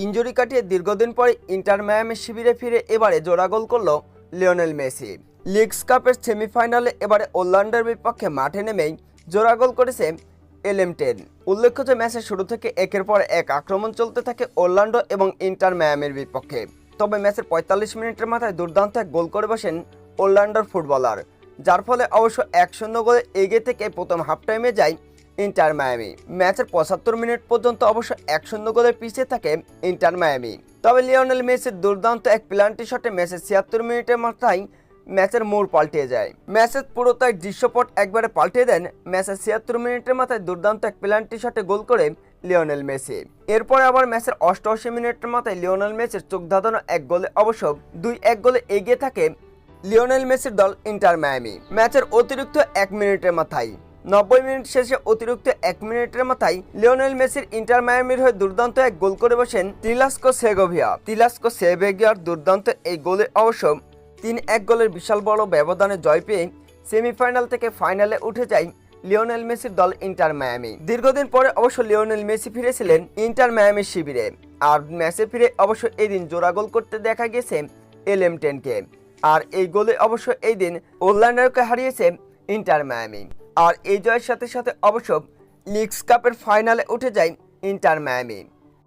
Injury কাটিয়ে দীর্ঘদিন পরে ইন্টার মায়ামি শিবিরে ফিরে এবারে জোড়া গোল করল লিওনেল মেসি। লিগস কাপের সেমিফাইনালে এবারে ওল্যান্ডের বিপক্ষে মাঠে নেমেই জোড়া গোল করেছে এলএম টেন। উল্লেখ্য যে ম্যাচের শুরু থেকে একের পর এক আক্রমণ চলতে থাকে ওরল্যান্ডো এবং ইন্টার মায়ামির বিপক্ষে। তবে ম্যাচের পঁয়তাল্লিশ মিনিটের মাথায় দুর্দান্ত এক গোল করে বসেন ওরল্যান্ডোর ফুটবলার। যার ফলে অবশ্য এক শূন্য গোলে এগিয়ে থেকে প্রথম হাফ টাইমে যায় ইন্টার মায়ামি। ম্যাচের পঁচাত্তর মিনিট পর্যন্ত অবশ্য এক শূন্য গোলে পিছিয়ে থাকে ইন্টার মায়ামি। তবে লিওনেল মেসির দুর্দান্ত এক প্লান্টি শটে ম্যাচের ছিয়াত্তর মিনিটের মাথায় ম্যাচের মোড় পাল্টে যায়। ম্যাচের পুরোটাই দৃশ্যপট একবারে পাল্টে দেন ম্যাচের ছিয়াত্তর মিনিটের মাথায় দুর্দান্ত এক প্লান্টি শটে গোল করে লিওনেল মেসি। এরপরে আবার ম্যাচের অষ্টআশি মিনিটের মাথায় লিওনেল মেসির চোখ ধাঁধানো এক গোলে অবশ্য দুই এক গোলে এগিয়ে থাকে লিওনেল মেসির দল ইন্টার মায়ামি। ম্যাচের অতিরিক্ত এক মিনিটের মাথায় নব্বই মিনিট শেষে অতিরিক্ত এক মিনিটের মাথায় লিওনেল মেসির ইন্টার মায়ামির হয়ে দুর্দান্ত এক গোল করে বসেন তিলাস্কো সেগোভিয়া। তিলাস্কো সেভেগিয়ার দুর্দান্ত এই গোলে অবশ্য তিন এক গোলের বিশাল বড় ব্যবধানে জয় পেয়ে সেমিফাইনাল থেকে ফাইনালে উঠে যায় লিওনেল মেসির দল ইন্টার মায়ামি। দীর্ঘদিন পরে অবশ্য লিওনেল মেসি ফিরেছিলেন ইন্টার মায়ামির শিবিরে। আর ম্যাচে ফিরে অবশ্য এই দিন জোড়া গোল করতে দেখা গেছে এল এম টেনকে। আর এই গোলে অবশ্য এই দিন ওরল্যান্ডোকে হারিয়েছে ইন্টার মায়ামি। আর এই জয়ের সাথে সাথে অবশ্য লিগস কাপের ফাইনালে উঠে যায় ইন্টার মায়ামি।